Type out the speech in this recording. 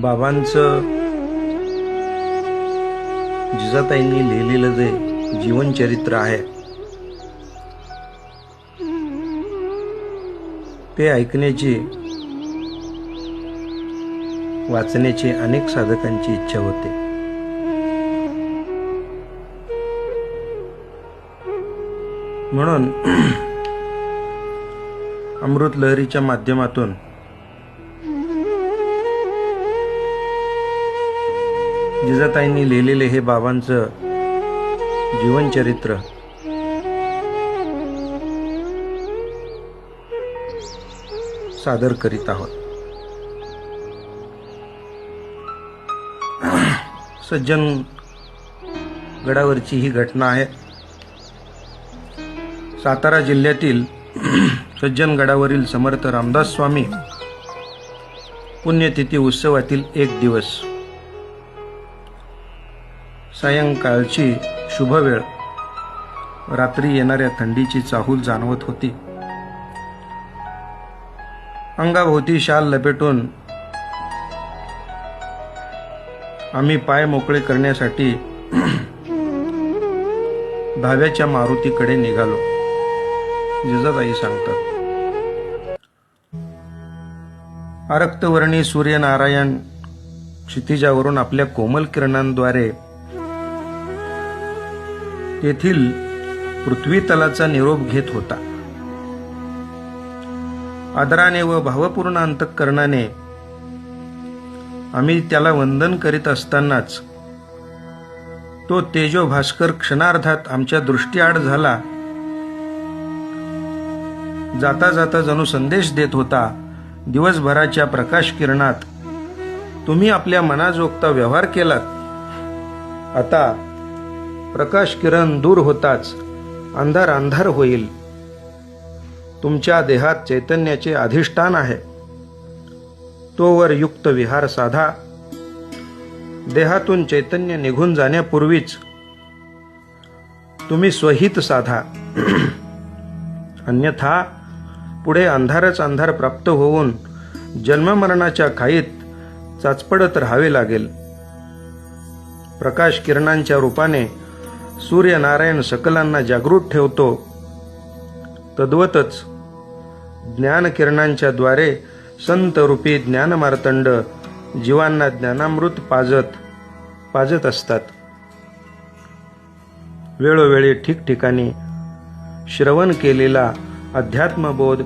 बाबांचं जिजाताईंनी लिहिलेलं जे जीवनचरित्र आहे ते ऐकण्याची वाचण्याची अनेक साधकांची इच्छा होते. म्हणून अमृत लहरीच्या माध्यमातून जिजाताईंनी लिहिलेले हे बाबांचं जीवनचरित्र. सादर करीत आहोत. सज्जन गडावरची ही घटना आहे. सातारा जिल्ह्यातील सज्जनगडावरील समर्थ रामदास स्वामी पुण्यतिथी उत्सवातील एक दिवस. सायंकाळची शुभवेळ. रात्री येणाऱ्या थंडीची चाहूल जाणवत होती. अंगाभोवती शाल लपेटून आम्ही पाय मोकळे करण्यासाठी धाव्याच्या मारुतीकडे निघालो. जिजाताई सांगतात. आरक्तवर्णी सूर्यनारायण क्षितिजावरून आपल्या कोमल किरणांद्वारे तेथील पृथ्वीतलाचा निरोप घेत होता. आदराने व भावपूर्ण अंतःकरणाने आम्ही त्याला वंदन करीत असतानाच तो तेजो भास्कर क्षणार्धात आमच्या दृष्टीआड झाला. जाता जाता जणू संदेश देत होता दिवसभराच्या प्रकाश किरणात तुम्ही आपल्या मनाजोगता व्यवहार केलात. आता प्रकाश किरण दूर होताच अंधार अंधार होईल. तुमच्या देहात चैतन्याचे अधिष्ठान आहे. तोवर युक्त विहार साधा. देहातून चैतन्य निघून जाण्यापूर्वीच तुम्ही स्वहित साधा. अन्यथा पुढे अंधारच अंधार प्राप्त होऊन जन्ममरणाच्या खाईत चाचपडत राहावे लागेल. प्रकाश किरणांच्या रूपाने सूर्यनारायण सकलांना जागृत ठेवतो. तद्वतच ज्ञानकिरणांच्या द्वारे संतरूपी ज्ञानमार्तंड जीवांना ज्ञानामृत पाजत पाजत असतात. वेळोवेळी ठिकठिकाणी श्रवण केलेला अध्यात्मबोध